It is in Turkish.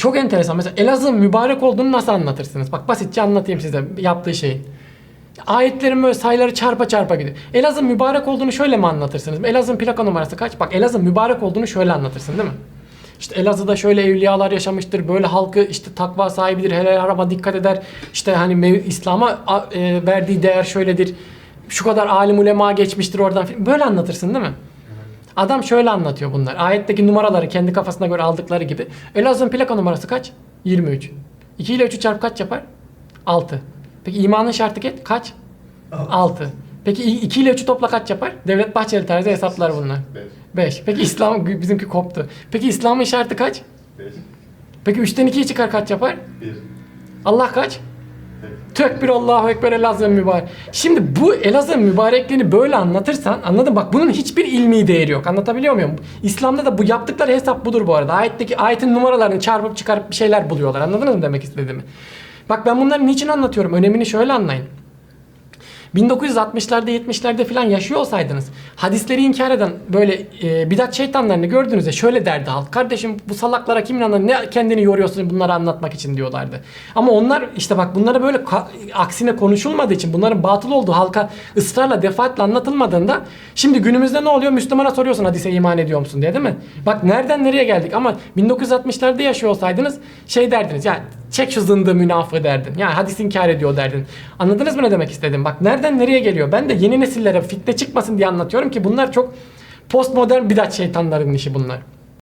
çok enteresan. Mesela Elazığ'ın mübarek olduğunu nasıl anlatırsınız? Bak basitçe anlatayım size yaptığı şeyi. Ayetlerin böyle sayıları çarpa çarpa gidiyor. Elazığ'ın mübarek olduğunu şöyle mi anlatırsınız? Elazığ'ın plaka numarası kaç? Bak Elazığ'ın mübarek olduğunu şöyle anlatırsın değil mi? İşte Elazığ'da şöyle evliyalar yaşamıştır. Böyle halkı işte takva sahibidir. Helal harama dikkat eder. İşte hani İslam'a e, verdiği değer şöyledir. Şu kadar alim ulema geçmiştir oradan. Böyle anlatırsın değil mi? Adam şöyle anlatıyor bunlar. Ayetteki numaraları kendi kafasına göre aldıkları gibi. Elazığ'ın plaka numarası kaç? 23. 2 ile 3'ü çarp kaç yapar? 6. Peki imanın şartı kaç? 6. Peki 2 ile 3'ü topla kaç yapar? Devlet Bahçeli tarzı hesaplar bunlar. 5. Peki İslam bizimki koptu. Peki İslam'ın şartı kaç? 5, Peki 3'ten 2'yi çıkar kaç yapar? 1, Allah kaç? Tekbir Allahu Ekber Elazığ'ın mübarek. Şimdi bu Elazığ'ın mübarekliğini böyle anlatırsan anladın bak bunun hiçbir ilmi değeri yok. Anlatabiliyor muyum? İslam'da da bu yaptıkları hesap budur bu arada. Ayetteki ayetin numaralarını çarpıp çıkarıp bir şeyler buluyorlar. Anladınız mı demek istediğimi? Bak ben bunları niçin anlatıyorum? Önemini şöyle anlayın. 1960'larda 70'lerde falan yaşıyor olsaydınız hadisleri inkar eden böyle e, bidat şeytanlarını gördüğünüzde şöyle derdi halk. Kardeşim bu salaklara kim inanır ne kendini yoruyorsun bunları anlatmak için diyorlardı. Ama onlar işte bak bunlara böyle aksine konuşulmadığı için bunların batıl olduğu halka ısrarla defaatle anlatılmadığında şimdi günümüzde ne oluyor? Müslümana soruyorsun hadise iman ediyor musun diye değil mi? Bak nereden nereye geldik ama 1960'larda yaşıyor olsaydınız şey derdiniz ya çek şu zındığı derdin. Ya hadis inkar ediyor derdin. Anladınız mı ne demek istedim? Bak nereden nereye geliyor? Ben de yeni nesillere fitne çıkmasın diye anlatıyorum ki bunlar çok postmodern bidat şeytanların işi bunlar.